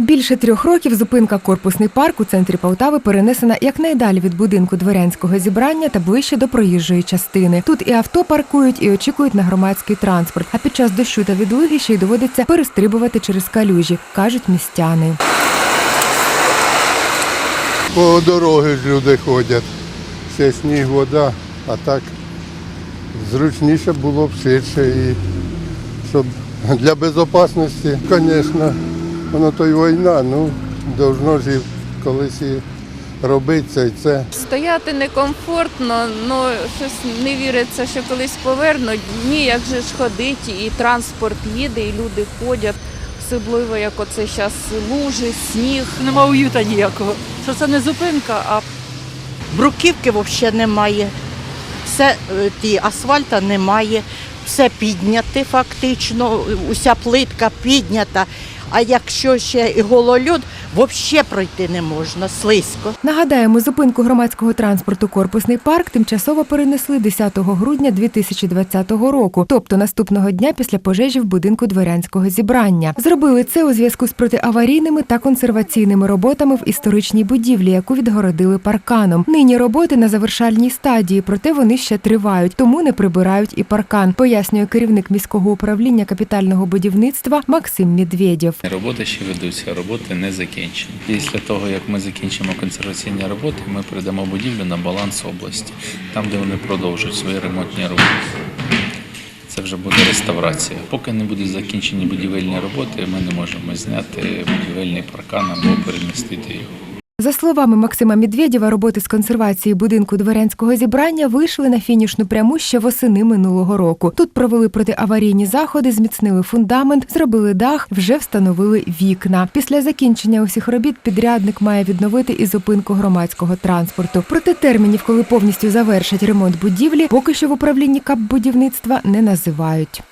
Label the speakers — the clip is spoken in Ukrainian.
Speaker 1: Більше трьох років зупинка корпусний парк у центрі Полтави перенесена якнайдалі від будинку дворянського зібрання та ближче до проїжджої частини. Тут і авто паркують, і очікують на громадський транспорт. А під час дощу та відлиги ще й доводиться перестрибувати через калюжі, кажуть містяни.
Speaker 2: По дороги ж люди ходять. Все сніг, вода, а так зручніше було б ширше і щоб для безпечності, звісно, воно то й війна, ну должно ж і колись і робитися і це.
Speaker 3: Стояти некомфортно, але щось не віриться, що колись повернуть. Ні, як же ж ходить, і транспорт їде, і люди ходять. Особливо, як оце зараз лужи, сніг.
Speaker 4: Нема уюта ніякого. Що це не зупинка, а
Speaker 5: бруківки взагалі немає. Все е, ті, асфальта немає, все підняте фактично, уся плитка піднята. А якщо ще і гололюд, взагалі пройти не можна, слизько.
Speaker 1: Нагадаємо, зупинку громадського транспорту Корпусний парк тимчасово перенесли 10 грудня 2020 року, тобто наступного дня після пожежі в будинку дворянського зібрання. Зробили це у зв'язку з протиаварійними та консерваційними роботами в історичній будівлі, яку відгородили парканом. Нині роботи на завершальній стадії, проте вони ще тривають, тому не прибирають і паркан, пояснює керівник міського управління капітального будівництва Максим Медведєв.
Speaker 6: Роботи ще ведуться, роботи не закінчені. Після того, як ми закінчимо консерваційні роботи, ми передамо будівлю на баланс області, там, де вони продовжують свої ремонтні роботи. Це вже буде реставрація. Поки не будуть закінчені будівельні роботи, ми не можемо зняти будівельний паркан або перемістити його.
Speaker 1: За словами Максима Медведєва, роботи з консервації будинку дворянського зібрання вийшли на фінішну пряму ще восени минулого року. Тут провели протиаварійні заходи, зміцнили фундамент, зробили дах, вже встановили вікна. Після закінчення усіх робіт підрядник має відновити і зупинку громадського транспорту. Проте термінів, коли повністю завершать ремонт будівлі, поки що в управлінні капбудівництва не називають.